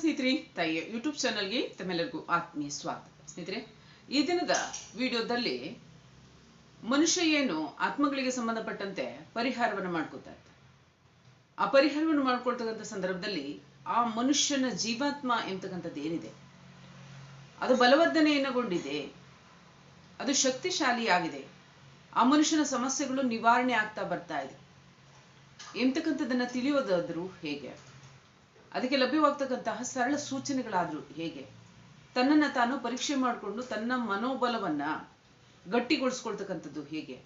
ಸ್ನೇಹಿತರೆ ತಾಯಿಯ ಯೂಟ್ಯೂಬ್ ಚಾನಲ್ಗೆ ತಮ್ಮೆಲ್ಲರಿಗೂ ಆತ್ಮೀಯ ಸ್ವಾಗತ. ಸ್ನೇಹಿತರೆ, ಈ ದಿನದ ವಿಡಿಯೋದಲ್ಲಿ ಮನುಷ್ಯ ಏನು ಆತ್ಮಗಳಿಗೆ ಸಂಬಂಧಪಟ್ಟಂತೆ ಪರಿಹಾರವನ್ನು ಮಾಡ್ಕೊತಾ ಇರ್ತಾರೆ ಆ ಪರಿಹಾರವನ್ನು ಮಾಡ್ಕೊಳ್ತಕ್ಕಂಥ ಸಂದರ್ಭದಲ್ಲಿ ಆ ಮನುಷ್ಯನ ಜೀವಾತ್ಮ ಎಂಬತಕ್ಕಂಥದ್ದು ಏನಿದೆ? ಅದು ಬಲವರ್ಧನೆಯನ್ನಗೊಂಡಿದೆ, ಅದು ಶಕ್ತಿಶಾಲಿಯಾಗಿದೆ, ಆ ಮನುಷ್ಯನ ಸಮಸ್ಯೆಗಳು ನಿವಾರಣೆ ಆಗ್ತಾ ಬರ್ತಾ ಇದೆ ಎಂತಕ್ಕಂಥದ್ದನ್ನ ತಿಳಿಯೋದಾದ್ರೂ ಹೇಗೆ? ಅದಕ್ಕೆ ಲಭ್ಯವಾಗ್ತಕ್ಕಂತಹ ಸರಳ ಸೂಚನೆಗಳಾದ್ರೂ ಹೇಗೆ? ತನ್ನನ್ನ ತಾನು ಪರೀಕ್ಷೆ ಮಾಡಿಕೊಂಡು ತನ್ನ ಮನೋಬಲವನ್ನ ಗಟ್ಟಿಗೊಳಿಸ್ಕೊಳ್ತಕ್ಕಂಥದ್ದು ಹೇಗೆ?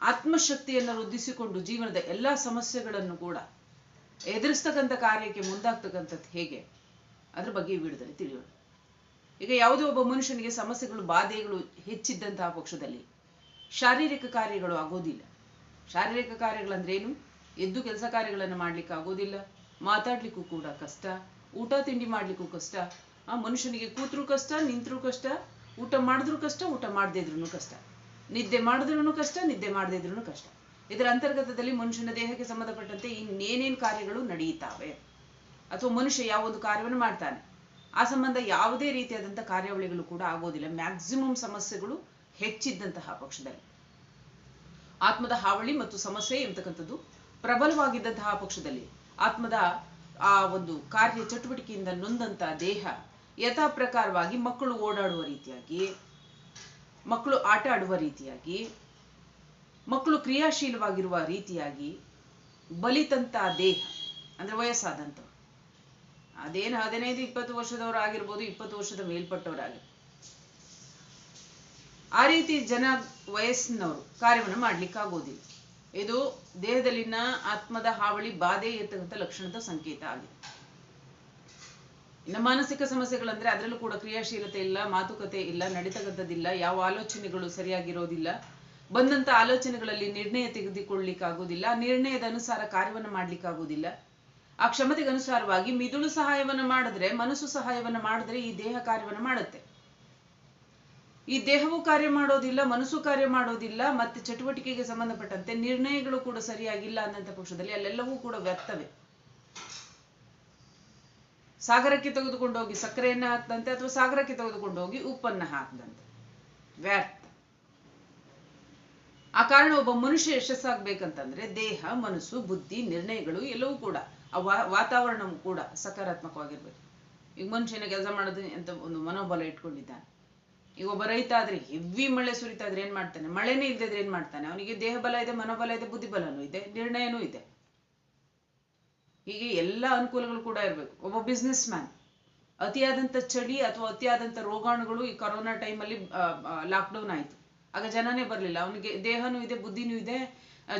ಆತ್ಮಶಕ್ತಿಯನ್ನು ವೃದ್ಧಿಸಿಕೊಂಡು ಜೀವನದ ಎಲ್ಲಾ ಸಮಸ್ಯೆಗಳನ್ನು ಕೂಡ ಎದುರಿಸ್ತಕ್ಕಂಥ ಕಾರ್ಯಕ್ಕೆ ಮುಂದಾಗ್ತಕ್ಕಂಥದ್ದು ಹೇಗೆ? ಅದ್ರ ಬಗ್ಗೆ ಈ ತಿಳಿಯೋಣ. ಈಗ ಯಾವುದೇ ಒಬ್ಬ ಮನುಷ್ಯನಿಗೆ ಸಮಸ್ಯೆಗಳು, ಬಾಧೆಗಳು ಹೆಚ್ಚಿದ್ದಂತಹ ಪಕ್ಷದಲ್ಲಿ ಶಾರೀರಿಕ ಕಾರ್ಯಗಳು ಆಗೋದಿಲ್ಲ. ಶಾರೀರಿಕ ಕಾರ್ಯಗಳಂದ್ರೇನು? ಎದ್ದು ಕೆಲಸ ಕಾರ್ಯಗಳನ್ನು ಮಾಡ್ಲಿಕ್ಕೆ ಆಗೋದಿಲ್ಲ. ಮಾತಾಡ್ಲಿಕ್ಕೂ ಕೂಡ ಕಷ್ಟ, ಊಟ ತಿಂಡಿ ಮಾಡ್ಲಿಕ್ಕೂ ಕಷ್ಟ, ಆ ಮನುಷ್ಯನಿಗೆ ಕೂತ್ರು ಕಷ್ಟ, ನಿಂತ್ರು ಕಷ್ಟ, ಊಟ ಮಾಡಿದ್ರು ಕಷ್ಟ, ಊಟ ಮಾಡದೇ ಇದ್ರು ಕಷ್ಟ. ನಿದ್ದೆ ಮಾಡಿದ್ರು ಕಷ್ಟ, ನಿದ್ದೆ ಮಾಡದೇ ಇದ್ರು ಕಷ್ಟ. ಇದರ ಅಂತರ್ಗತದಲ್ಲಿ ಮನುಷ್ಯನ ದೇಹಕ್ಕೆ ಸಂಬಂಧಪಟ್ಟಂತೆ ಇನ್ನೇನೇನು ಕಾರ್ಯಗಳು ನಡೆಯುತ್ತವೆ? ಅಥವಾ ಮನುಷ್ಯ ಯಾವೊಂದು ಕಾರ್ಯವನ್ನು ಮಾಡ್ತಾನೆ? ಆ ಸಂಬಂಧ ಯಾವುದೇ ರೀತಿಯಾದಂಥ ಕಾರ್ಯಾವಳಿಗಳು ಕೂಡ ಆಗೋದಿಲ್ಲ. ಮ್ಯಾಕ್ಸಿಮಮ್ ಸಮಸ್ಯೆಗಳು ಹೆಚ್ಚಿದ್ದಂತಹ ಪಕ್ಷದಲ್ಲಿ. ಆತ್ಮದ ಹಾವಳಿ ಮತ್ತು ಸಮಸ್ಯೆ ಎಂಬತಕ್ಕಂಥದ್ದು ಪ್ರಬಲವಾಗಿದ್ದಂತಹ ಪಕ್ಷದಲ್ಲಿ. ಆತ್ಮದ ಆ ಒಂದು ಕಾರ್ಯ ಚಟುವಟಿಕೆಯಿಂದ ನೊಂದಂತ ದೇಹ ಯಥಾ ಪ್ರಕಾರವಾಗಿ ಮಕ್ಕಳು ಓಡಾಡುವ ರೀತಿಯಾಗಿ, ಮಕ್ಕಳು ಆಟ ಆಡುವ ರೀತಿಯಾಗಿ, ಮಕ್ಕಳು ಕ್ರಿಯಾಶೀಲವಾಗಿರುವ ರೀತಿಯಾಗಿ ಬಲಿತಂತ ದೇಹ, ಅಂದ್ರೆ ವಯಸ್ಸಾದಂತ ಅದೇನು ಹದಿನೈದು, ಇಪ್ಪತ್ತು ವರ್ಷದವರು ಆಗಿರ್ಬೋದು, ಇಪ್ಪತ್ತು ವರ್ಷದ ಮೇಲ್ಪಟ್ಟವರಾಗಿ. ಆ ರೀತಿ ಜನ ವಯಸ್ಸಿನವರು ಕಾರ್ಯವನ್ನು ಮಾಡ್ಲಿಕ್ಕಾಗೋದಿಲ್ಲ. ಇದು ದೇಹದಲ್ಲಿನ ಆತ್ಮದ ಹಾವಳಿ ಬಾಧೆ ಇರ್ತಕ್ಕಂಥ ಲಕ್ಷಣದ ಸಂಕೇತ ಆಗಿದೆ. ಇನ್ನು ಮಾನಸಿಕ ಸಮಸ್ಯೆಗಳಂದ್ರೆ ಅದರಲ್ಲೂ ಕೂಡ ಕ್ರಿಯಾಶೀಲತೆ ಇಲ್ಲ, ಮಾತುಕತೆ ಇಲ್ಲ, ನಡೀತಕ್ಕಂಥದ್ದಿಲ್ಲ, ಯಾವ ಆಲೋಚನೆಗಳು ಸರಿಯಾಗಿರೋದಿಲ್ಲ. ಬಂದಂತ ಆಲೋಚನೆಗಳಲ್ಲಿ ನಿರ್ಣಯ ತೆಗೆದುಕೊಳ್ಳಿಕ್ಕಾಗೋದಿಲ್ಲ ನಿರ್ಣಯದ ಅನುಸಾರ ಕಾರ್ಯವನ್ನು ಮಾಡ್ಲಿಕ್ಕಾಗೋದಿಲ್ಲ ಆ ಕ್ಷಮತೆಗೆ ಅನುಸಾರವಾಗಿ ಮಿದುಳು ಸಹಾಯವನ್ನು ಮಾಡಿದ್ರೆ, ಮನಸ್ಸು ಸಹಾಯವನ್ನು ಮಾಡಿದ್ರೆ ಈ ದೇಹ ಕಾರ್ಯವನ್ನು ಮಾಡುತ್ತೆ. ಈ ದೇಹವು ಕಾರ್ಯ ಮಾಡೋದಿಲ್ಲ, ಮನಸ್ಸು ಕಾರ್ಯ ಮಾಡೋದಿಲ್ಲ, ಮತ್ತೆ ಚಟುವಟಿಕೆಗೆ ಸಂಬಂಧಪಟ್ಟಂತೆ ನಿರ್ಣಯಗಳು ಕೂಡ ಸರಿಯಾಗಿಲ್ಲ ಅನ್ನಂತ ಪಕ್ಷದಲ್ಲಿ ಅಲ್ಲೆಲ್ಲವೂ ಕೂಡ ವ್ಯರ್ಥವೇ. ಸಾಗರಕ್ಕೆ ತೆಗೆದುಕೊಂಡು ಹೋಗಿ ಸಕ್ಕರೆಯನ್ನ ಹಾಕ್ದಂತೆ ಅಥವಾ ಸಾಗರಕ್ಕೆ ತೆಗೆದುಕೊಂಡು ಹೋಗಿ ಉಪ್ಪನ್ನ ಹಾಕ್ದಂತೆ. ವ್ಯರ್ಥ. ಆ ಕಾರಣ ಒಬ್ಬ ಮನುಷ್ಯ ಯಶಸ್ಸಾಗಬೇಕಂತಂದ್ರೆ ದೇಹ, ಮನಸ್ಸು, ಬುದ್ಧಿ, ನಿರ್ಣಯಗಳು ಎಲ್ಲವೂ ಕೂಡ, ಆ ವಾತಾವರಣವೂ ಕೂಡ ಸಕಾರಾತ್ಮಕವಾಗಿರ್ಬೇಕು. ಈಗ ಮನುಷ್ಯನ ಕೆಲಸ ಮಾಡೋದು ಅಂತ ಒಂದು ಮನೋಬಲ ಇಟ್ಕೊಂಡಿದ್ದಾನೆ. ಈಗ ಒಬ್ಬ ರೈತ ಆದ್ರೆ ಹೆವಿ ಮಳೆ ಸುರಿತಾ ಇದ್ರೆ ಏನ್ ಮಾಡ್ತಾನೆ? ಮಳೆನೇ ಇಲ್ಲದಿದ್ರೆ ಏನ್ ಮಾಡ್ತಾನೆ? ಅವನಿಗೆ ದೇಹಬಲ ಇದೆ, ಮನೋಬಲ ಇದೆ ಬುದ್ಧಿಬಲನೂ ಇದೆ, ನಿರ್ಣಯನೂ ಇದೆ. ಹೀಗೆ ಎಲ್ಲ ಅನುಕೂಲಗಳು ಕೂಡ ಇರಬೇಕು. ಒಬ್ಬ ಬಿಸ್ನೆಸ್ ಮ್ಯಾನ್ ಅತಿಯಾದಂತ ಚಳಿ ಅಥವಾ ಅತಿಯಾದಂತ ರೋಗಾಣುಗಳು ಈ ಕೊರೋನಾ ಟೈಮಲ್ಲಿ ಲಾಕ್ಡೌನ್ ಆಯ್ತು. ಆಗ ಜನನೇ ಬರಲಿಲ್ಲ. ಅವನಿಗೆ ದೇಹನೂ ಇದೆ, ಬುದ್ಧಿನೂ ಇದೆ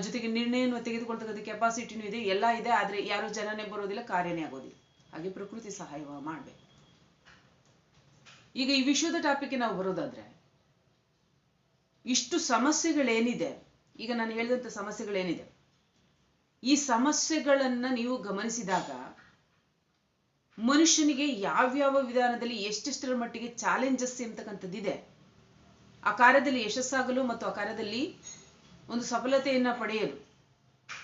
ಜೊತೆಗೆ ನಿರ್ಣಯನೂ ತೆಗೆದುಕೊಳ್ತಕ್ಕಂಥ ಕೆಪಾಸಿಟಿನೂ ಇದೆ, ಎಲ್ಲ ಇದೆ, ಆದ್ರೆ ಯಾರು ಜನನೇ ಬರೋದಿಲ್ಲ, ಕಾರ್ಯನೇ ಆಗೋದಿಲ್ಲ. ಹಾಗೆ ಪ್ರಕೃತಿ ಸಹಾಯ ಮಾಡ್ಬೇಕು. ಈಗ ಈ ವಿಷಯದ ಟಾಪಿಕ್ಗೆ ನಾವು ಬರೋದಾದ್ರೆ, ಇಷ್ಟು ಸಮಸ್ಯೆಗಳೇನಿದೆ, ಈಗ ನಾನು ಹೇಳಿದಂತ ಸಮಸ್ಯೆಗಳೇನಿದೆ, ಈ ಸಮಸ್ಯೆಗಳನ್ನ ನೀವು ಗಮನಿಸಿದಾಗ ಮನುಷ್ಯನಿಗೆ ಯಾವ್ಯಾವ ವಿಧಾನದಲ್ಲಿ ಎಷ್ಟೆಷ್ಟರ ಮಟ್ಟಿಗೆ ಚಾಲೆಂಜಸ್ ಎಂತಕ್ಕಂಥದ್ದಿದೆ ಆ ಕಾರ್ಯದಲ್ಲಿ ಯಶಸ್ಸಾಗಲು ಮತ್ತು ಆ ಕಾರ್ಯದಲ್ಲಿ ಒಂದು ಸಫಲತೆಯನ್ನ ಪಡೆಯಲು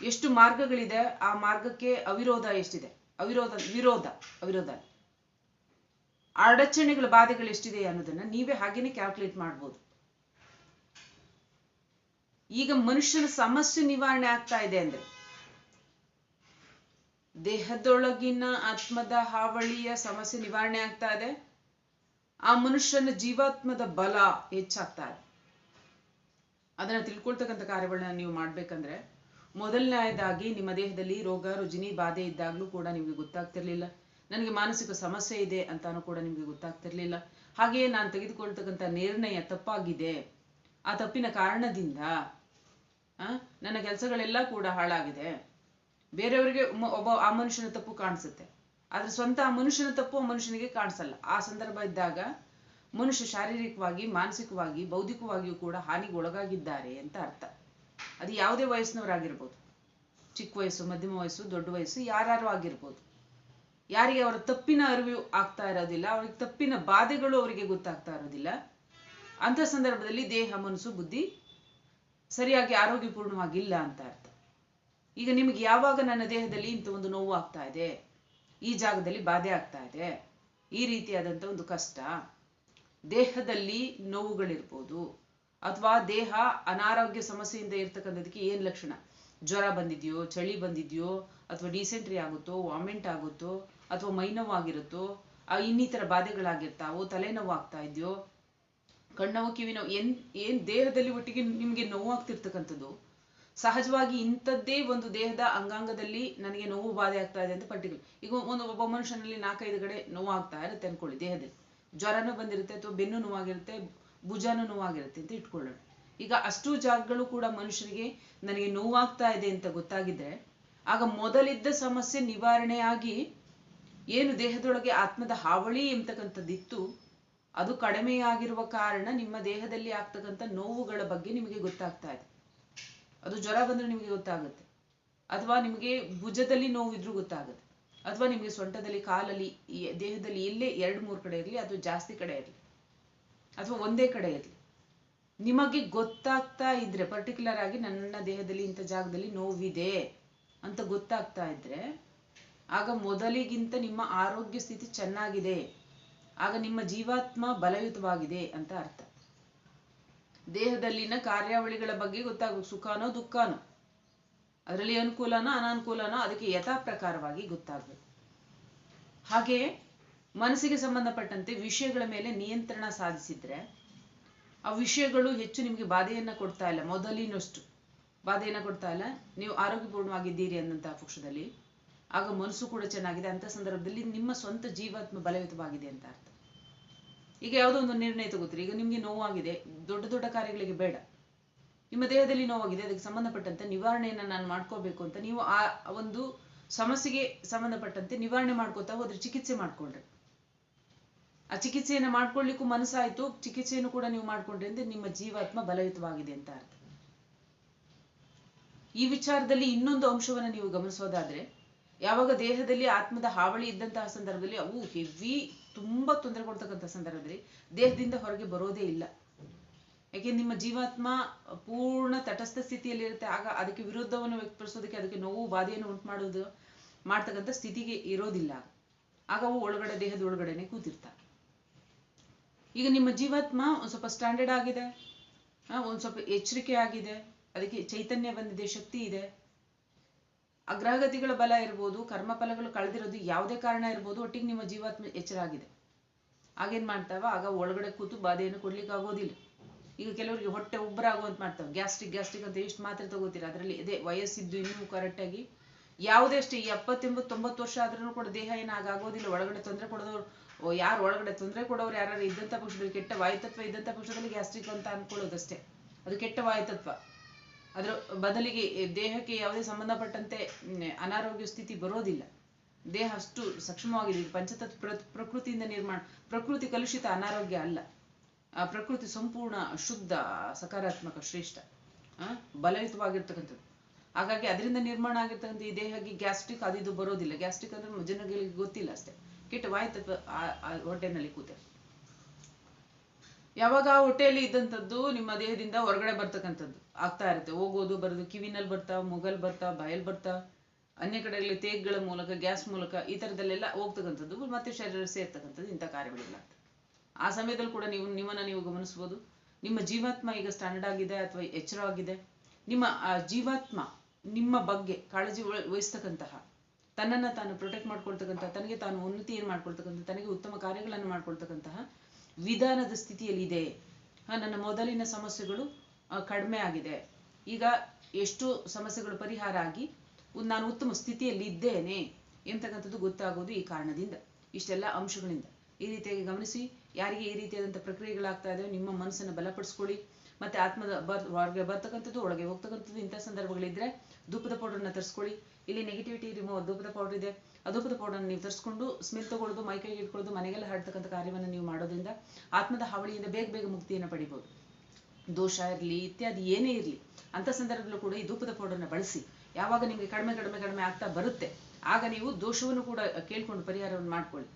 ಎಷ್ಟು ಮಾರ್ಗಗಳಿದೆ, ಆ ಮಾರ್ಗಕ್ಕೆ ಅವಿರೋಧ ಎಷ್ಟಿದೆ? ಅವಿರೋಧ, ವಿರೋಧ, ಅವಿರೋಧ. ಅಡಚಣೆಗಳ ಬಾಧೆಗಳು ಎಷ್ಟಿದೆ ಅನ್ನೋದನ್ನ ನೀವೇ ಹಾಗೇನೆ ಕ್ಯಾಲ್ಕುಲೇಟ್ ಮಾಡ್ಬೋದು. ಈಗ ಮನುಷ್ಯನ ಸಮಸ್ಯೆ ನಿವಾರಣೆ ಆಗ್ತಾ ಇದೆ ಅಂದ್ರೆ ದೇಹದೊಳಗಿನ ಆತ್ಮದ ಹಾವಳಿಯ ಸಮಸ್ಯೆ ನಿವಾರಣೆ ಆಗ್ತಾ ಇದೆ. ಆ ಮನುಷ್ಯನ ಜೀವಾತ್ಮದ ಬಲ ಹೆಚ್ಚಾಗ್ತಾ ಇದೆ. ಅದನ್ನ ತಿಳ್ಕೊಳ್ತಕ್ಕಂಥ ಕಾರ್ಯಗಳನ್ನ ನೀವು ಮಾಡ್ಬೇಕಂದ್ರೆ ಮೊದಲನೇದಾಗಿ ನಿಮ್ಮ ದೇಹದಲ್ಲಿ ರೋಗ ರುಜಿನಿ ಬಾಧೆ ಇದ್ದಾಗ್ಲೂ ಕೂಡ ನಿಮ್ಗೆ ಗೊತ್ತಾಗ್ತಿರ್ಲಿಲ್ಲ. ನನಗೆ ಮಾನಸಿಕ ಸಮಸ್ಯೆ ಇದೆ ಅಂತಾನು ಕೂಡ ನಿಮಗೆ ಗೊತ್ತಾಗ್ತಿರ್ಲಿಲ್ಲ. ಹಾಗೆಯೇ ನಾನು ತೆಗೆದುಕೊಳ್ತಕ್ಕಂಥ ನಿರ್ಣಯ ತಪ್ಪಾಗಿದೆ. ಆ ತಪ್ಪಿನ ಕಾರಣದಿಂದ ನನ್ನ ಕೆಲಸಗಳೆಲ್ಲ ಕೂಡ ಹಾಳಾಗಿದೆ. ಬೇರೆಯವರಿಗೆ ಒಬ್ಬ ಆ ಮನುಷ್ಯನ ತಪ್ಪು ಕಾಣಿಸುತ್ತೆ. ಆದ್ರೆ ಸ್ವಂತ ಆ ಮನುಷ್ಯನ ತಪ್ಪು ಆ ಮನುಷ್ಯನಿಗೆ ಕಾಣಿಸಲ್ಲ. ಆ ಸಂದರ್ಭ ಇದ್ದಾಗ ಮನುಷ್ಯ ಶಾರೀರಿಕವಾಗಿ, ಮಾನಸಿಕವಾಗಿ, ಬೌದ್ಧಿಕವಾಗಿಯೂ ಕೂಡ ಹಾನಿಗೆ ಒಳಗಾಗಿದ್ದಾರೆ ಅಂತ ಅರ್ಥ. ಅದು ಯಾವುದೇ ವಯಸ್ಸಿನವರಾಗಿರ್ಬೋದು. ಚಿಕ್ಕ ವಯಸ್ಸು, ಮಧ್ಯಮ ವಯಸ್ಸು, ದೊಡ್ಡ ವಯಸ್ಸು ಯಾರು ಆಗಿರ್ಬೋದು. ಯಾರಿಗೆ ಅವರ ತಪ್ಪಿನ ಅರಿವು ಆಗ್ತಾ ಇರೋದಿಲ್ಲ, ಅವ್ರಿಗೆ ತಪ್ಪಿನ ಬಾಧೆಗಳು ಅವರಿಗೆ ಗೊತ್ತಾಗ್ತಾ ಇರೋದಿಲ್ಲ. ಅಂತ ಸಂದರ್ಭದಲ್ಲಿ ದೇಹ, ಮನಸ್ಸು, ಬುದ್ಧಿ ಸರಿಯಾಗಿ ಆರೋಗ್ಯಪೂರ್ಣವಾಗಿಲ್ಲ ಅಂತ ಅರ್ಥ. ಈಗ ನಿಮಗೆ ಯಾವಾಗ ನನ್ನ ದೇಹದಲ್ಲಿ ಇಂಥ ಒಂದು ನೋವು ಆಗ್ತಾ ಇದೆ? ಈ ಜಾಗದಲ್ಲಿ ಬಾಧೆ ಆಗ್ತಾ ಇದೆ. ಈ ರೀತಿಯಾದಂಥ ಒಂದು ಕಷ್ಟ ದೇಹದಲ್ಲಿ ನೋವುಗಳಿರ್ಬೋದು. ಅಥವಾ ದೇಹ ಅನಾರೋಗ್ಯ ಸಮಸ್ಯೆಯಿಂದ ಇರ್ತಕ್ಕಂಥದಕ್ಕೆ ಏನು ಲಕ್ಷಣ? ಜ್ವರ ಬಂದಿದೆಯೋ, ಚಳಿ ಬಂದಿದೆಯೋ, ಅಥವಾ ಡಿಸೆಂಟ್ರಿ ಆಗುತ್ತೋ, ವಾಮಿಂಟ್ ಆಗುತ್ತೋ ಅಥವಾ ಮೈನೋವಾಗಿರುತ್ತೋ ಇನ್ನಿತರ ಬಾಧೆಗಳಾಗಿರ್ತಾವೋ ತಲೆನೋವು ಆಗ್ತಾ ಇದೆಯೋ, ಕಣ್ಣವು ಕಿವಿನೋವು ಏನ್ ಏನ್ ದೇಹದಲ್ಲಿ ಒಟ್ಟಿಗೆ ನಿಮ್ಗೆ ನೋವಾಗ್ತಿರ್ತಕ್ಕಂಥದ್ದು, ಸಹಜವಾಗಿ ಇಂಥದ್ದೇ ಒಂದು ದೇಹದ ಅಂಗಾಂಗದಲ್ಲಿ ನನಗೆ ನೋವು ಬಾಧೆ ಆಗ್ತಾ ಇದೆ ಅಂತ ಪರ್ಟಿಕ್ಯುಲರ್ ಈಗ ಒಂದು ಒಬ್ಬ ಮನುಷ್ಯನಲ್ಲಿ ನಾಲ್ಕೈದು ಕಡೆ ನೋವು ಆಗ್ತಾ ಇರುತ್ತೆ ಅನ್ಕೊಳ್ಳಿ ದೇಹದಲ್ಲಿ. ಜ್ವರನೂ ಬಂದಿರುತ್ತೆ ಅಥವಾ ಬೆನ್ನು ನೋವಾಗಿರುತ್ತೆ, ಭುಜಾನು ನೋವಾಗಿರುತ್ತೆ ಅಂತ ಇಟ್ಕೊಳ್ಳೋಣ. ಈಗ ಅಷ್ಟು ಜಾಗಗಳು ಕೂಡ ಮನುಷ್ಯರಿಗೆ ನನಗೆ ನೋವಾಗ್ತಾ ಇದೆ ಅಂತ ಗೊತ್ತಾಗಿದ್ರೆ, ಆಗ ಮೊದಲಿದ್ದ ಸಮಸ್ಯೆ ನಿವಾರಣೆಯಾಗಿ ಏನು ದೇಹದೊಳಗೆ ಆತ್ಮದ ಹಾವಳಿ ಎಂಬತಕ್ಕಂಥದ್ದಿತ್ತು, ಅದು ಕಡಿಮೆಯಾಗಿರುವ ಕಾರಣ ನಿಮ್ಮ ದೇಹದಲ್ಲಿ ಆಗ್ತಕ್ಕಂಥ ನೋವುಗಳ ಬಗ್ಗೆ ನಿಮಗೆ ಗೊತ್ತಾಗ್ತಾ ಇದೆ. ಅದು ಜ್ವರ ಬಂದ್ರೆ ನಿಮಗೆ ಗೊತ್ತಾಗುತ್ತೆ. ಅಥವಾ ನಿಮಗೆ ಭುಜದಲ್ಲಿ ನೋವಿದ್ರೂ ಗೊತ್ತಾಗುತ್ತೆ. ಅಥವಾ ನಿಮಗೆ ಸೊಂಟದಲ್ಲಿ, ಕಾಲಲ್ಲಿ ದೇಹದಲ್ಲಿ ಎಲ್ಲೇ ಎರಡು, ಮೂರು ಕಡೆ ಇರಲಿ ಅದು ಜಾಸ್ತಿ ಕಡೆ ಇರಲಿ, ಅಥವಾ ಒಂದೇ ಕಡೆ ಇರಲಿ. ನಿಮಗೆ ಗೊತ್ತಾಗ್ತಾ ಇದ್ರೆ ಪರ್ಟಿಕ್ಯುಲರ್ ಆಗಿ ನನ್ನ ದೇಹದಲ್ಲಿ ಇಂಥ ಜಾಗದಲ್ಲಿ ನೋವಿದೆ ಅಂತ ಗೊತ್ತಾಗ್ತಾ ಇದ್ರೆ ಆಗ ಮೊದಲಿಗಿಂತ ನಿಮ್ಮ ಆರೋಗ್ಯ ಸ್ಥಿತಿ ಚೆನ್ನಾಗಿದೆ. ಆಗ ನಿಮ್ಮ ಜೀವಾತ್ಮ ಬಲಯುತವಾಗಿದೆ ಅಂತ ಅರ್ಥ. ದೇಹದಲ್ಲಿನ ಕಾರ್ಯಾವಳಿಗಳ ಬಗ್ಗೆ ಗೊತ್ತಾಗಬೇಕು ಸುಖನೋ ದುಃಖಾನೋ. ಅದರಲ್ಲಿ ಅನುಕೂಲನೋ ಅನಾನುಕೂಲನೋ ಅದಕ್ಕೆ ಯಥಾ ಪ್ರಕಾರವಾಗಿ ಗೊತ್ತಾಗಬೇಕು. ಹಾಗೆ ಮನಸ್ಸಿಗೆ ಸಂಬಂಧಪಟ್ಟಂತೆ ವಿಷಯಗಳ ಮೇಲೆ ನಿಯಂತ್ರಣ ಸಾಧಿಸಿದ್ರೆ ಆ ವಿಷಯಗಳು ಹೆಚ್ಚು ನಿಮಗೆ ಬಾಧೆಯನ್ನ ಕೊಡ್ತಾ ಇಲ್ಲ. ಮೊದಲಿನಷ್ಟು ಬಾಧೆಯನ್ನ ಕೊಡ್ತಾ ಇಲ್ಲ. ನೀವು ಆರೋಗ್ಯಪೂರ್ಣವಾಗಿದ್ದೀರಿ ಅನ್ನಂತಹ ಪಕ್ಷದಲ್ಲಿ ಆಗ ಮನಸ್ಸು ಕೂಡ ಚೆನ್ನಾಗಿದೆ. ಅಂತ ಸಂದರ್ಭದಲ್ಲಿ ನಿಮ್ಮ ಸ್ವಂತ ಜೀವಾತ್ಮ ಬಲಯುತವಾಗಿದೆ ಅಂತ ಅರ್ಥ. ಈಗ ಯಾವುದೋ ಒಂದು ನಿರ್ಣಯ ತಗೋತೀರಿ. ಈಗ ನಿಮ್ಗೆ ನೋವಾಗಿದೆ. ದೊಡ್ಡ ದೊಡ್ಡ ಕಾರ್ಯಗಳಿಗೆ ಬೇಡ. ನಿಮ್ಮ ದೇಹದಲ್ಲಿ ನೋವಾಗಿದೆ. ಅದಕ್ಕೆ ಸಂಬಂಧಪಟ್ಟಂತೆ ನಿವಾರಣೆಯನ್ನ ನಾನು ಮಾಡ್ಕೋಬೇಕು ಅಂತ ನೀವು ಆ ಒಂದು ಸಮಸ್ಯೆಗೆ ಸಂಬಂಧಪಟ್ಟಂತೆ ನಿವಾರಣೆ ಮಾಡ್ಕೋತಾ ಹೋದ್ರೆ ಚಿಕಿತ್ಸೆ ಮಾಡ್ಕೊಂಡ್ರೆ ಆ ಚಿಕಿತ್ಸೆಯನ್ನು ಮಾಡ್ಕೊಳ್ಳಿಕ್ಕೂ ಮನಸ್ಸಾಯ್ತು. ಚಿಕಿತ್ಸೆಯನ್ನು ಕೂಡ ನೀವು ಮಾಡ್ಕೊಂಡ್ರಿ ಅಂದ್ರೆ ನಿಮ್ಮ ಜೀವಾತ್ಮ ಬಲಯುತವಾಗಿದೆ ಅಂತ ಅರ್ಥ. ಈ ವಿಚಾರದಲ್ಲಿ ಇನ್ನೊಂದು ಅಂಶವನ್ನ ನೀವು ಗಮನಿಸೋದಾದ್ರೆ ಯಾವಾಗ ದೇಹದಲ್ಲಿ ಆತ್ಮದ ಹಾವಳಿ ಇದ್ದಂತಹ ಸಂದರ್ಭದಲ್ಲಿ ಅವು ಹೆವಿ ತುಂಬಾ ತೊಂದರೆ ಕೊಡ್ತಕ್ಕಂಥ ಸಂದರ್ಭದಲ್ಲಿ ದೇಹದಿಂದ ಹೊರಗೆ ಬರೋದೇ ಇಲ್ಲ. ಯಾಕೆ ನಿಮ್ಮ ಜೀವಾತ್ಮ ಪೂರ್ಣ ತಟಸ್ಥ ಸ್ಥಿತಿಯಲ್ಲಿ ಇರುತ್ತೆ, ಆಗ ಅದಕ್ಕೆ ವಿರುದ್ಧವನ್ನು ವ್ಯಕ್ತಪಡಿಸೋದಕ್ಕೆ ಅದಕ್ಕೆ ನೋವು, ಬಾಧೆಯನ್ನು ಉಂಟು ಮಾಡೋದು ಮಾಡ್ತಕ್ಕಂಥ ಸ್ಥಿತಿಗೆ ಇರೋದಿಲ್ಲ. ಆಗ ಅವು ಒಳಗಡೆ, ದೇಹದ ಒಳಗಡೆನೆ ಕೂತಿರ್ತಾರೆ ಈಗ ನಿಮ್ಮ ಜೀವಾತ್ಮ ಒಂದ್ ಸ್ವಲ್ಪ ಸ್ಟ್ಯಾಂಡರ್ಡ್ ಆಗಿದೆ ಒಂದ್ ಸ್ವಲ್ಪ ಎಚ್ಚರಿಕೆ ಆಗಿದೆ, ಅದಕ್ಕೆ ಚೈತನ್ಯ ಬಂದಿದೆ, ಶಕ್ತಿ ಇದೆ. ಅಗ್ರಹಗತಿಗಳ ಬಲ ಇರ್ಬೋದು ಕರ್ಮ ಫಲಗಳು ಕಳೆದಿರೋದು ಯಾವುದೇ ಕಾರಣ ಇರ್ಬೋದು, ಒಟ್ಟಿಗೆ ನಿಮ್ಮ ಜೀವಾತ್ಮ ಎಚ್ಚರಾಗಿದೆ ಆಗೇನ್ ಮಾಡ್ತಾವ? ಆಗ ಒಳಗಡೆ ಕೂತು ಬಾಧೆಯನ್ನು ಕೊಡ್ಲಿಕ್ಕೆ ಆಗೋದಿಲ್ಲ. ಈಗ ಕೆಲವರಿಗೆ ಹೊಟ್ಟೆ ಉಬ್ಬರ ಆಗುವಂತ ಮಾಡ್ತಾವೆ. ಗ್ಯಾಸ್ಟ್ರಿಕ್ ಗ್ಯಾಸ್ಟ್ರಿಕ್ ಅಂತ ಎಷ್ಟು ಮಾತ್ರೆ ತಗೋತೀರ. ಅದರಲ್ಲಿ ಅದೇ ವಯಸ್ಸಿದ್ದು ಇನ್ನೂ ಕರೆಕ್ಟಾಗಿ ಯಾವುದೇ ಅಷ್ಟೇ, ಈ ಎಪ್ಪತ್ತೆಂಬತ್ತು, ತೊಂಬತ್ತು ವರ್ಷ ಆದ್ರೂ ಕೂಡ ದೇಹ ಏನು ಆಗೋದಿಲ್ಲ. ಒಳಗಡೆ ತೊಂದರೆ ಕೊಡೋದವ್ರು ಯಾರು ಒಳಗಡೆ ತೊಂದರೆ ಕೊಡೋರು ಯಾರು ಇದ್ದಂಥ ಪಕ್ಷದಲ್ಲಿ, ಕೆಟ್ಟ ವಾಯುತತ್ವ ಇದ್ದಂಥ ಪಕ್ಷದಲ್ಲಿ ಗ್ಯಾಸ್ಟ್ರಿಕ್ ಅಂತ ಅನ್ಕೊಳ್ಳೋದಷ್ಟೇ. ಅದು ಕೆಟ್ಟ ವಾಯುತತ್ವ. ಅದರ ಬದಲಿಗೆ ದೇಹಕ್ಕೆ ಯಾವುದೇ ಸಂಬಂಧಪಟ್ಟಂತೆ ಅನಾರೋಗ್ಯ ಸ್ಥಿತಿ ಬರೋದಿಲ್ಲ. ದೇಹ ಅಷ್ಟು ಸಕ್ಷಮವಾಗಿದೆ. ಪಂಚತತ್ ಪ್ರ- ಪ್ರಕೃತಿಯಿಂದ ನಿರ್ಮಾಣ, ಪ್ರಕೃತಿ ಕಲುಷಿತ ಅನಾರೋಗ್ಯ ಅಲ್ಲ. ಆ ಪ್ರಕೃತಿ ಸಂಪೂರ್ಣ ಶುದ್ಧ, ಸಕಾರಾತ್ಮಕ, ಶ್ರೇಷ್ಠ ಬಲಯುತವಾಗಿರ್ತಕ್ಕಂಥದ್ದು. ಹಾಗಾಗಿ ಅದರಿಂದ ನಿರ್ಮಾಣ ಆಗಿರ್ತಕ್ಕಂಥ ಈ ದೇಹಕ್ಕೆ ಗ್ಯಾಸ್ಟ್ರಿಕ್ ಅದು ಇದು ಬರೋದಿಲ್ಲ. ಗ್ಯಾಸ್ಟ್ರಿಕ್ ಅಂದ್ರೆ ಜನಗಳಿಗೆ ಗೊತ್ತಿಲ್ಲ ಅಷ್ಟೇ. ಕೆಟ್ಟ ಆ ಹೊಟ್ಟೆನಲ್ಲಿ ಕೂತೆ ಯಾವಾಗ ಆ ಹೊಟ್ಟೆಯಲ್ಲಿ ಇದ್ದಂಥದ್ದು ನಿಮ್ಮ ದೇಹದಿಂದ ಹೊರಗಡೆ ಬರ್ತಕ್ಕಂಥದ್ದು. ಆಗ್ತಾ ಇರುತ್ತೆ. ಹೋಗೋದು, ಬರೋದು, ಕಿವಿನಲ್ಲಿ ಬರ್ತಾ, ಮೊಗಲ್ ಬರ್ತಾ, ಬಾಯಲ್ಲಿ ಬರ್ತಾ, ಅನ್ಯ ಕಡೆಗಳಲ್ಲಿ ತೇಗ್ಗಳ ಮೂಲಕ, ಗ್ಯಾಸ್ ಮೂಲಕ ಈ ಥರದಲ್ಲೆಲ್ಲ ಹೋಗ್ತಕ್ಕಂಥದ್ದು. ಮತ್ತೆ ಶರೀರ ಸೇರ್ತಕ್ಕಂಥದ್ದು. ಇಂಥ ಕಾರ್ಯಗಳಿಲ್ಲ. ಆ ಸಮಯದಲ್ಲಿ ಕೂಡ ನೀವು ನಿಮ್ಮನ್ನು ನೀವು ಗಮನಿಸ್ಬೋದು. ನಿಮ್ಮ ಜೀವಾತ್ಮ ಈಗ ಸ್ಟ್ಯಾಂಡರ್ಡ್ ಆಗಿದೆ ಅಥವಾ ಎಚ್ಚರವಾಗಿದೆ ನಿಮ್ಮ, ಆ ಜೀವಾತ್ಮ ನಿಮ್ಮ ಬಗ್ಗೆ ಕಾಳಜಿ ವಹ- ವಹಿಸ್ತಕ್ಕಂತಹ, ತನ್ನನ್ನ ತಾನು ಪ್ರೊಟೆಕ್ಟ್ ಮಾಡ್ಕೊಳ್ತಕ್ಕಂತಹ, ತನಗೆ ತಾನು ಉನ್ನತಿಯನ್ನು ಮಾಡ್ಕೊಳ್ತಕ್ಕಂಥ, ತನಗೆ ಉತ್ತಮ ಕಾರ್ಯಗಳನ್ನು ಮಾಡ್ಕೊಳ್ತಕ್ಕಂತಹ ವಿಧಾನದ ಸ್ಥಿತಿಯಲ್ಲಿದೆ. ನನ್ನ ಮೊದಲಿನ ಸಮಸ್ಯೆಗಳು ಕಡಿಮೆ ಆಗಿದೆ. ಈಗ ಎಷ್ಟು ಸಮಸ್ಯೆಗಳು ಪರಿಹಾರ ಆಗಿ ನಾನು ಉತ್ತಮ ಸ್ಥಿತಿಯಲ್ಲಿ ಇದ್ದೇನೆ ಎಂತಕ್ಕಂಥದ್ದು ಗೊತ್ತಾಗೋದು ಈ ಕಾರಣದಿಂದ, ಇಷ್ಟೆಲ್ಲ ಅಂಶಗಳಿಂದ. ಈ ರೀತಿಯಾಗಿ ಗಮನಿಸಿ, ಯಾರಿಗೆ ಈ ರೀತಿಯಾದಂಥ ಪ್ರಕ್ರಿಯೆಗಳಾಗ್ತಾ ಇದ್ದಾವೆ, ನಿಮ್ಮ ಮನಸ್ಸನ್ನು ಬಲಪಡಿಸ್ಕೊಳ್ಳಿ. ಮತ್ತೆ ಆತ್ಮದ ಬರ್, ಹೊರಗೆ ಬರ್ತಕ್ಕಂಥದ್ದು, ಒಳಗೆ ಹೋಗ್ತಕ್ಕಂಥದ್ದು, ಇಂಥ ಸಂದರ್ಭಗಳಿದ್ರೆ ಧೂಪದ ಪೌಡರ್ನ ತರಿಸ್ಕೊಳ್ಳಿ. ಇಲ್ಲಿ ನೆಗೆಟಿವಿಟಿ ರಿಮೂವ್ ಧೂಪದ ಪೌಡರ್ ಇದೆ. ಆ ಧೂಪದ ಪೌಡರ್ ನೀವು ತರಿಸ್ಕೊಂಡು ಸ್ಮೆಲ್ ತಗೊಳ್ಳೋದು ಮೈಕೈಗೆ ಇಟ್ಕೊಳ್ಳೋದು ಮನೆಗೆಲ್ಲ ಹಾಡ್ತಕ್ಕಂಥ ಕಾರ್ಯವನ್ನು ನೀವು ಮಾಡೋದ್ರಿಂದ ಆತ್ಮದ ಹಾವಳಿಯಿಂದ ಬೇಗ ಬೇಗ ಮುಕ್ತಿಯನ್ನು ಪಡಿಬೋದು. ದೋಷ ಇರಲಿ, ಇತ್ಯಾದಿ ಏನೇ ಇರಲಿ ಅಂತ ಸಂದರ್ಭದಲ್ಲೂ ಕೂಡ ಈ ಧೂಪದ ಪೌಡರ್ನ ಬಳಸಿ. ಯಾವಾಗ ನಿಮಗೆ ಕಡಿಮೆ ಕಡಿಮೆ ಕಡಿಮೆ ಆಗ್ತಾ ಬರುತ್ತೆ, ಆಗ ನೀವು ದೋಷವನ್ನು ಕೂಡ ಕೇಳ್ಕೊಂಡು ಪರಿಹಾರವನ್ನು ಮಾಡ್ಕೊಳ್ಳಿ.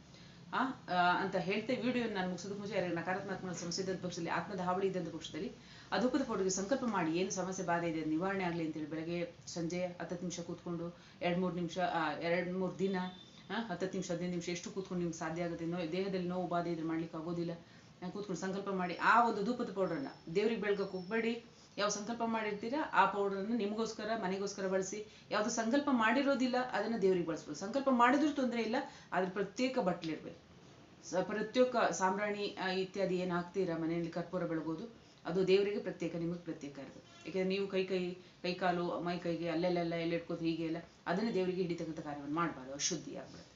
ಅಂತ ಹೇಳ್ತಾ ವಿಡಿಯೋ ನಾನು ಮುಗಿಸೋದಕ್ಕೆ ಮುಂಚೆ ಯಾರಿಗೆ ನಕಾರಾತ್ಮಕ ಸಮಸ್ಯೆ ಇದ್ದಂಥ ಪಕ್ಷದಲ್ಲಿ ಆತ್ಮದ ಹಾವಳಿ ಇದ್ದಂಥ ಪಕ್ಷದಲ್ಲಿ ಆ ಧೂಪದ ಫೋಟೋಗೆ ಸಂಕಲ್ಪ ಮಾಡಿ ಏನು ಸಮಸ್ಯೆ ಬಾಧೆ ಇದೆ, ನಿವಾರಣೆ ಆಗಲಿ ಅಂತೇಳಿ ಬೆಳಗ್ಗೆ ಸಂಜೆ ಹತ್ತತ್ತು ನಿಮಿಷ ಕೂತ್ಕೊಂಡು ಎರಡು ಮೂರು ನಿಮಿಷ ಎರಡು ಮೂರು ದಿನ ಹಾ ಹತ್ತತ್ತು ನಿಮಿಷ, ಹದಿನೈದು ನಿಮಿಷ ಎಷ್ಟು ಕೂತ್ಕೊಂಡು ನಿಮ್ಗೆ ಸಾಧ್ಯ ಆಗುತ್ತೆ ನೋ ದೇಹದಲ್ಲಿ ನೋವು ಬಾಧೆ ಇದ್ರೆ ಮಾಡ್ಲಿಕ್ಕೆ ಆಗೋದಿಲ್ಲ. ಕೂತ್ಕೊಂಡು ಸಂಕಲ್ಪ ಮಾಡಿ ಆ ಒಂದು ಧೂಪದ ಪೌಡರ್ನ ದೇವ್ರಿಗೆ ಬೆಳಗಕ್ಕೆ ಹೋಗ್ಬೇಡಿ ಯಾವ ಸಂಕಲ್ಪ ಮಾಡಿರ್ತೀರಾ, ಆ ಪೌಡರ್ನ ನಿಮಗೋಸ್ಕರ, ಮನೆಗೋಸ್ಕರ ಬಳಸಿ. ಯಾವ್ದು ಸಂಕಲ್ಪ ಮಾಡಿರೋದಿಲ್ಲ, ಅದನ್ನ ದೇವ್ರಿಗೆ ಬಳಸ್ಬೋದು. ಸಂಕಲ್ಪ ಮಾಡಿದ್ರೂ ತೊಂದರೆ ಇಲ್ಲ ಅದ್ರ ಪ್ರತ್ಯೇಕ ಬಟ್ಲಿರ್ಬೇಕು ಸ- ಪ್ರತ್ಯೇಕ ಸಾಂಬ್ರಾಣಿ ಇತ್ಯಾದಿ ಏನು ಹಾಕ್ತೀರಾ ಮನೆಯಲ್ಲಿ, ಕರ್ಪೂರ ಬೆಳಗೋದು ಅದು ದೇವರಿಗೆ ಪ್ರತ್ಯೇಕ, ನಿಮಗೆ ಪ್ರತ್ಯೇಕ ಇರಬೇಕು ಯಾಕಂದ್ರೆ ನೀವು ಕೈ ಕೈ ಕೈ ಕಾಲು, ಮೈ ಕೈಗೆ ಅಲ್ಲೆಲ್ಲೆಲ್ಲ ಎಲ್ಲ ಇಟ್ಕೋದು ಹೀಗೆ ಎಲ್ಲ, ಅದನ್ನ ದೇವರಿಗೆ ಹಿಡಿತಕ್ಕಂಥ ಕಾರ್ಯವನ್ನು ಮಾಡಬಾರ್ದು ಅಶುದ್ಧಿ ಆಗ್ಬಿಡುತ್ತೆ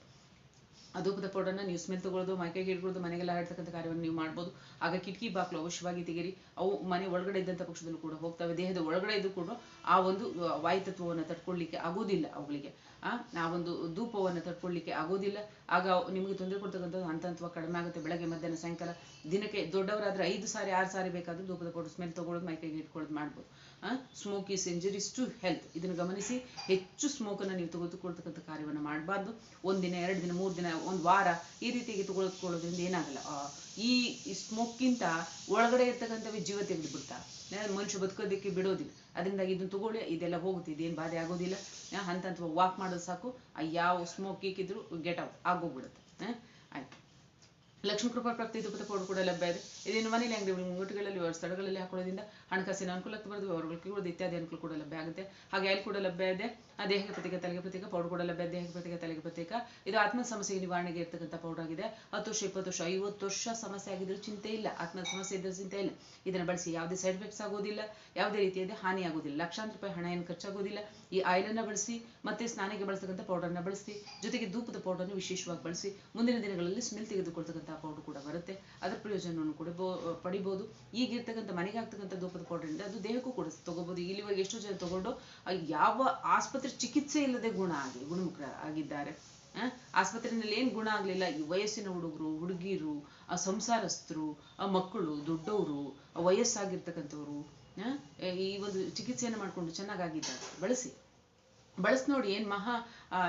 ಆ ಧೂಪದ ಪೌಡರ್ನ ನೀವು ಸ್ಮೆಲ್ ತಗೊಳ್ಳೋದು, ಮೈಕೈಗೆ ಹಿಡ್ಕೊಳ್ಳೋದು, ಮನೆಗೆಲ್ಲ ಹರಡ್ತಕ್ಕಂಥ ಕಾರ್ಯವನ್ನು ನೀವು ಮಾಡ್ಬೋದು. ಆಗ ಕಿಟಕಿ ಬಾಕ್ಲು ಅವಶ್ಯವಾಗಿ ತೆಗೀರಿ. ಅವು ಮನೆ ಒಳಗಡೆ ಇದ್ದಂಥ ಪಕ್ಷದಲ್ಲೂ ಕೂಡ ಹೋಗ್ತವೆ. ದೇಹದ ಒಳಗಡೆ ಇದ್ದು ಕೂಡ ಆ ಒಂದು ವಾಯು ವಾಯುತತ್ವವನ್ನು ತಡ್ಕೊಳ್ಳಿಕ್ಕೆ ಆಗೋದಿಲ್ಲ ಅವುಗಳಿಗೆ. ಆ ಒಂದು ಧೂಪವನ್ನು ತಡ್ಕೊಳ್ಳಿಕ್ಕೆ ಆಗೋದಿಲ್ಲ. ಆಗ ನಿಮಗೆ ತೊಂದರೆ ಕೊಡ್ತಕ್ಕಂಥದ್ದು ಹಂತ ಕಡಿಮೆ ಆಗುತ್ತೆ. ಬೆಳಗ್ಗೆ, ಮಧ್ಯಾಹ್ನ, ಸಾಯಂಕಾಲ ದಿನಕ್ಕೆ ದೊಡ್ಡವರಾದ್ರೆ ಐದು ಸಾರಿ, ಆರು ಸಾರಿ ಬೇಕಾದ್ರೂ ಧೂಪದ ಪೌಡರ್ ಸ್ಮೆಲ್ ತಗೊಳ್ಳೋದು, ಮೈಕೈಗೆ ಇಟ್ಕೊಳ್ಳೋದು ಮಾಡ್ಬೋದು. Smoke is injuries to health ಇದನ್ನು ಗಮನಿಸಿ, ಹೆಚ್ಚು ಸ್ಮೋಕನ್ನು ನೀವು ತೆಗೆದುಕೊಳ್ತಕ್ಕಂಥ ಕಾರ್ಯವನ್ನು ಮಾಡಬಾರ್ದು. ಒಂದಿನ ಎರಡು ದಿನ, ಮೂರು ದಿನ, ಒಂದು ವಾರ ಈ ರೀತಿಯಾಗಿ ತೆಗೆದುಕೊಳ್ಳೋದ್ರಿಂದ ಏನಾಗಲ್ಲ. ಈ ಸ್ಮೋಕ್ಗಿಂತ ಒಳಗಡೆ ಇರ್ತಕ್ಕಂಥವೇ ಜೀವ ತೆಗೆದು ಬಿಡ್ತಾ ಮನುಷ್ಯ ಬದುಕೋದಕ್ಕೆ ಬಿಡೋದಿಲ್ಲ. ಅದರಿಂದಾಗಿ ಇದನ್ನು ತಗೊಳ್ಳಿ, ಇದೆಲ್ಲ ಹೋಗುತ್ತೆ, ಇದೇನು ಬಾಧೆ ಆಗೋದಿಲ್ಲ. ಹಂತ ಹಂತ ವಾಕ್ ಮಾಡೋದು ಸಾಕು. ಯಾವ ಸ್ಮೋಕ್ ಇಕ್ಕಿದ್ರು ಗೆಟ್ ಔಟ್ ಆಗೋಗ್ಬಿಡುತ್ತೆ. ಲಕ್ಷ್ಮೀ ಕೃಪಾ ಪ್ರಾಪ್ತಿ ಇದು ಕೋಡ್ ಕೂಡ ಲಭ್ಯ ಇದೆ. ಇದನ್ನು ಮನೇಲಿ ಅಂಗಡಿ ಮುಂಗಟ್ಟುಗಳಲ್ಲಿ ಸ್ಥಳಗಳಲ್ಲಿ ಹಾಕೊಳ್ಳೋದ್ರಿಂದ ಹಣಕಾಸಿನ ಅನುಕೂಲಕ್ಕೆ ಬರೆದು ಕೂಡ ಇತ್ಯಾದಿ ಅನುಕೂಲ ಕೂಡ ಲಭ್ಯ ಆಗುತ್ತೆ. ಹಾಗೆ ಅಲ್ಲಿ ಕೂಡ ಲಭ್ಯ ಇದೆ. ದೇಹಕ್ಕೆ ಪ್ರತ್ಯೇಕ ತಲೆಗೆ ಪ್ರತ್ಯೇಕ ಪೌಡರ್ ಕೂಡ ಲಭ್ಯ ದೇಹಕ್ಕೆ ಪ್ರತ್ಯೇಕ ತಲೆಗೆ ಪ್ರತ್ಯೇಕ ಇದು ಆತ್ಮ ಸಮಸ್ಯೆಗೆ ನಿವಾರಣೆಗೆ ಇರ್ತಕ್ಕಂಥ ಪೌಡರ್ ಆಗಿದೆ. ಹತ್ತು ವರ್ಷ, ಇಪ್ಪತ್ತು ವರ್ಷ, ಐವತ್ತು ವರ್ಷ ಸಮಸ್ಯೆ ಆಗಿದ್ರೂ ಚಿಂತೆ ಇಲ್ಲ. ಆತ್ಮ ಸಮಸ್ಯೆ ಇದ್ರೂ ಚಿಂತೆ ಇಲ್ಲ. ಇದನ್ನು ಬಳಸಿ ಯಾವುದೇ ಸೈಡ್ ಎಫೆಕ್ಟ್ಸ್ ಆಗೋದಿಲ್ಲ. ಯಾವುದೇ ರೀತಿಯಾದ ಹಾನಿ ಆಗೋದಿಲ್ಲ. ಲಕ್ಷಾಂತರ ರೂಪಾಯಿ ಹಣ ಏನು ಖರ್ಚಾಗೋದಿಲ್ಲ. ಈ ಆಯಿಲನ್ನು ಬಳಸಿ, ಮತ್ತೆ ಸ್ನಾನಕ್ಕೆ ಬಳಸ್ತಕ್ಕಂಥ ಪೌಡರ್ನ ಬಳಸಿ, ಜೊತೆಗೆ ಧೂಪದ ಪೌಡರ್ನ ವಿಶೇಷವಾಗಿ ಬಳಸಿ, ಮುಂದಿನ ದಿನಗಳಲ್ಲಿ ಸ್ಮೆಲ್ ತೆಗೆದುಕೊಳ್ತಕ್ಕಂಥ ಪೌಡರ್ ಕೂಡ ಬರುತ್ತೆ. ಅದರ ಪ್ರಯೋಜನವನ್ನು ಕೂಡ ಪಡಿಬಹುದು ಪಡಿಬೋದು. ಈಗಿರ್ತಕ್ಕಂಥ ಮನೆಗೆ ಆಗ್ತಕ್ಕಂಥ ಧೂಪದ ಪೌಡರ್ ಅದು ದೇಹಕ್ಕೂ ಕೂಡ ತಗೋಬಹುದು ಇಲ್ಲಿವರೆಗೆ ಎಷ್ಟು ಜನ ತಗೊಂಡು ಯಾವ ಆಸ್ಪತ್ರೆ ಚಿಕಿತ್ಸೆ ಇಲ್ಲದೆ ಗುಣ ಆಗಿ ಗುಣಮುಖ ಆಗಿದ್ದಾರೆ. ಆಸ್ಪತ್ರೆಯಲ್ಲಿ ಏನು ಗುಣ ಆಗಲಿಲ್ಲ? ಈ ವಯಸ್ಸಿನ ಹುಡುಗರು, ಹುಡುಗಿರು, ಆ ಸಂಸಾರಸ್ಥರು, ಆ ಮಕ್ಕಳು, ದೊಡ್ಡವರು ವಯಸ್ಸಾಗಿರ್ತಕ್ಕಂಥವ್ರು ಈ ಒಂದು ಚಿಕಿತ್ಸೆಯನ್ನು ಮಾಡ್ಕೊಂಡು ಚೆನ್ನಾಗಾಗಿದ್ದಾರೆ. ಬಳಸಿ. ಬಳಸಿ ನೋಡಿ ಏನು ಮಹಾ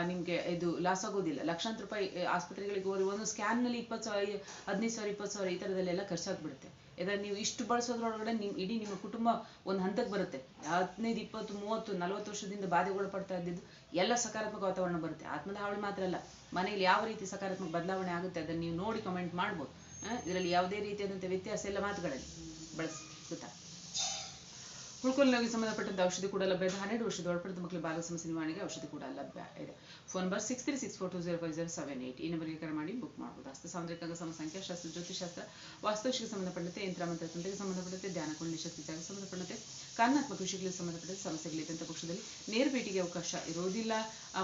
ನಿಮಗೆ ಇದು ಲಾಸ್ ಆಗೋದಿಲ್ಲ. ಲಕ್ಷಾಂತರ ರೂಪಾಯಿ ಆಸ್ಪತ್ರೆಗಳಿಗೆ ಹೋಗಿ ಒಂದು ಸ್ಕ್ಯಾನ್ನಲ್ಲಿ ಇಪ್ಪತ್ತು ಸಾವಿರ ಹದಿನೈದು ಸಾವಿರ, ಇಪ್ಪತ್ತು ಸಾವಿರ ಈ ಥರದಲ್ಲೆಲ್ಲ ಖರ್ಚಾಗ್ಬಿಡುತ್ತೆ. ಯಾಕಂದ್ರೆ ನೀವು ಇಷ್ಟು ಬಳಸೋದ್ರೊಳಗಡೆ ನಿಮ್ಮ ಇಡೀ ನಿಮ್ಮ ಕುಟುಂಬ ಒಂದು ಹಂತಕ್ಕೆ ಬರುತ್ತೆ. ಹದಿನೈದು, ಇಪ್ಪತ್ತು, ಮೂವತ್ತು, ನಲವತ್ತು ವರ್ಷದಿಂದ ಬಾಧೆಗೊಳಪಡ್ತಾ ಇದ್ದಿದ್ದು ಎಲ್ಲ ಸಕಾರಾತ್ಮಕ ವಾತಾವರಣ ಬರುತ್ತೆ. ಆತ್ಮದ ಹಾವಳಿ ಮಾತ್ರ ಅಲ್ಲ, ಮನೆಯಲ್ಲಿ ಯಾವ ರೀತಿ ಸಕಾರಾತ್ಮಕ ಬದಲಾವಣೆ ಆಗುತ್ತೆ ಅದನ್ನ ನೀವು ನೋಡಿ ಕಮೆಂಟ್ ಮಾಡ್ಬೋದು. ಇದರಲ್ಲಿ ಯಾವುದೇ ರೀತಿಯಾದಂಥ ವ್ಯತ್ಯಾಸ ಎಲ್ಲ ಮಾತುಗಳಲ್ಲಿ. ಬಳಸಿ, ಗೊತ್ತಾ? ಹುಳ್ಕೊಲ್ ನೋವಿಗೆ ಸಂಬಂಧಪಟ್ಟಂತ ಔಷಧಿ ಕೂಡ ಲಭ್ಯ ಇದೆ. ಹನ್ನೆರಡು ವರ್ಷದ ಒಳಪಡಿದ ಮಕ್ಕಳು ಬಾಲ ಸಮಸ್ಯೆ ನಿವಾರಣೆಗೆ ಔಷಧಿ ಕೂಡ ಲಭ್ಯ ಇದೆ. Phone number six three six four two zero five zero seven eight ಈ ನಂಬರ್ಗೆ ಕರೆ ಮಾಡಿ ಬುಕ್ ಮಾಡಬಹುದು ಹಸ್ತ ಸಾಂದ್ರಿಕ ಸಂಖ್ಯಾ ಶಾಸ್ತ್ರ ಜ್ಯೋತಿಷಾಸ್ತ್ರ ವಾಸ್ತುಶಿಗೆ ಸಂಬಂಧಪಟ್ಟಂತೆ, ಯಂತ್ರ ಮಂತ್ರ, ತಂತ್ರಕ್ಕೆ ಸಂಬಂಧಪಟ್ಟಂತೆ, ಧ್ಯಾನ, ಕುಂಡಲಿ, ಶಕ್ತಿ, ಜಾಗ ಸಂಬಂಧಪಟ್ಟಂತೆ, ಕಾರಣಾತ್ಮಕ ವಿಷಯಗಳಿಗೆ ಸಂಬಂಧಪಟ್ಟಂತೆ ಅಂತ ಪಕ್ಷದಲ್ಲಿ ನೇರ ಭೇಟಿಗೆ ಅವಕಾಶ ಇರೋದಿಲ್ಲ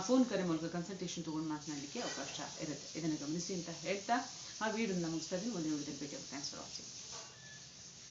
ಫೋನ್ ಕರೆ ಮೂಲಕ ಕನ್ಸಲ್ಟೇಷನ್ ತಗೊಂಡು ಮಾತನಾಡಲಿಕ್ಕೆ ಅವಕಾಶ ಇರುತ್ತೆ. ಇದನ್ನು ಗಮನಿಸಿ ಅಂತ ಹೇಳ್ತಾ, ಆ ವಿಡಿಯೋನ ಮುಗಿಸ್ತಾ ಇದ್ದೀನಿ. ಮುಂದಿನ ಭೇಟಿ ಥ್ಯಾಂಕ್ಸ್ ಫಾರ್ ವಾಚಿಂಗ್